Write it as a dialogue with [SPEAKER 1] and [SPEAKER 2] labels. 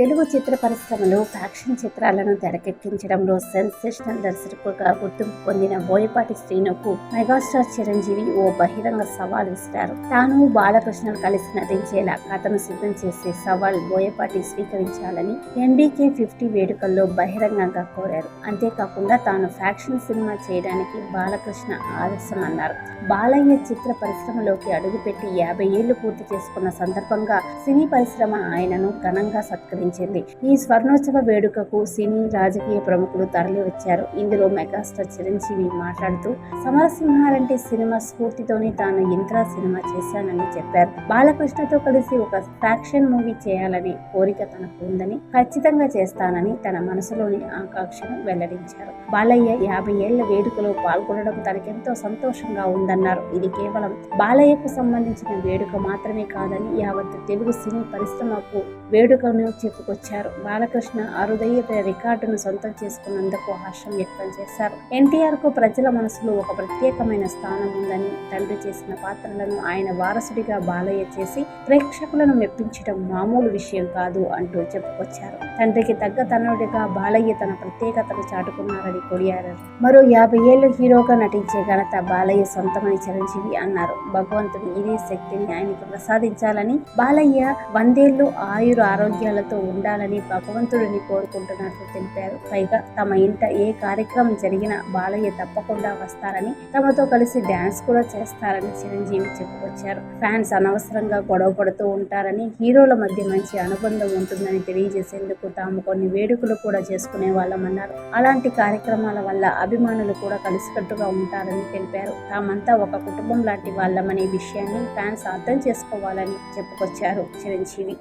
[SPEAKER 1] తెలుగు చిత్ర పరిశ్రమలో ఫ్యాక్షన్ చిత్రాలను తెరకెక్కించడంలో సెన్సేషనల్ దర్శకుడుగా గుర్తింపు పొందిన బోయపాటి శ్రీనుకు మెగాస్టార్ చిరంజీవి ఓ బహిరంగ సవాల్ విసిరారు. తాను బాలకృష్ణ కలిసి నటించేలా కథను సిద్ధం చేసే సవాల్ బోయపాటి స్వీకరించాలని ఎన్డీకే ఫిఫ్టీ వేడుకల్లో బహిరంగంగా కోరారు. అంతేకాకుండా తాను ఫ్యాక్షన్ సినిమా చేయడానికి బాలకృష్ణ ఆదర్శమన్నారు బాలయ్య చిత్ర పరిశ్రమలోకి అడుగుపెట్టి యాభై ఏళ్ళు పూర్తి చేసుకున్న సందర్భంగా సినీ పరిశ్రమ ఆయనను ఘనంగా సత్కరించారు నిర్వహించింది ఈ స్వర్ణోత్సవ వేడుకకు సినీ రాజకీయ ప్రముఖులు తరలి వచ్చారు ఇందులో మెగాస్టార్ చిరంజీవి మాట్లాడుతూ సమరసింహారంటి సినిమా స్ఫూర్తితోనే తాను ఇంద్రా సినిమా చేశానని చెప్పారు. బాలకృష్ణతో కలిసి ఒక ఫ్యాక్షన్ మూవీ చేయాలని కోరిక తనకు ఉందని ఖచ్చితంగా చేస్తానని తన మనసులోని ఆకాంక్షను వెల్లడించారు. బాలయ్య యాభై ఏళ్ళ వేడుకలో పాల్గొనడం తనకెంతో సంతోషంగా ఉందన్నారు. ఇది కేవలం బాలయ్యకు సంబంధించిన వేడుక మాత్రమే కాదని యావత్ తెలుగు సినీ పరిశ్రమకు వేడుకను చెప్పుకొచ్చారు బాలకృష్ణ అరుదయ్య రికార్డును సొంతం చేసుకున్నందుకు హర్షం వ్యక్తం చేశారు. ఎన్టీఆర్కు ప్రజల మనసులో ఒక ప్రత్యేకమైన స్థానం ఉందని తండ్రి చేసిన పాత్రలను ఆయన వారసుడిగా బాలయ్య చేసి ప్రేక్షకులను మెప్పించడం మామూలు విషయం కాదు అంటూ చెప్పుకొచ్చారు. తండ్రికి తగ్గ తనుడిగా బాలయ్య తన ప్రత్యేకతను చాటుకున్నారని కొనియాడారు. మరో యాభై ఏళ్ళు హీరోగా నటించే ఘనత బాలయ్య సొంతమని చిరంజీవి అన్నారు. భగవంతుడు ఇదే శక్తిని ఆయనకు ప్రసాదించాలని బాలయ్య వందేళ్ళు ఆయుర ఆరోగ్యాలతో ఉండాలని భగవంతుడిని కోరుకుంటున్నట్లు తెలిపారు. పైగా తమ ఇంట ఏ కార్యక్రమం జరిగినా బాలయ్య తప్పకుండా వస్తారని తమతో కలిసి డ్యాన్స్ కూడా చేస్తారని చిరంజీవి చెప్పుకొచ్చారు. ఫ్యాన్స్ అనవసరంగా గొడవ పడుతూ ఉంటారని హీరోల మధ్య మంచి అనుబంధం ఉంటుందని తెలియజేసేందుకు తాము కొన్ని వేడుకలు కూడా చేసుకునే వాళ్ళమన్నారు అలాంటి కార్యక్రమాల వల్ల అభిమానులు కూడా కలిసికట్టుగా ఉంటారని తెలిపారు. తామంతా ఒక కుటుంబం లాంటి వాళ్ళమనే విషయాన్ని ఫ్యాన్స్ అర్థం చేసుకోవాలని చెప్పుకొచ్చారు చిరంజీవి.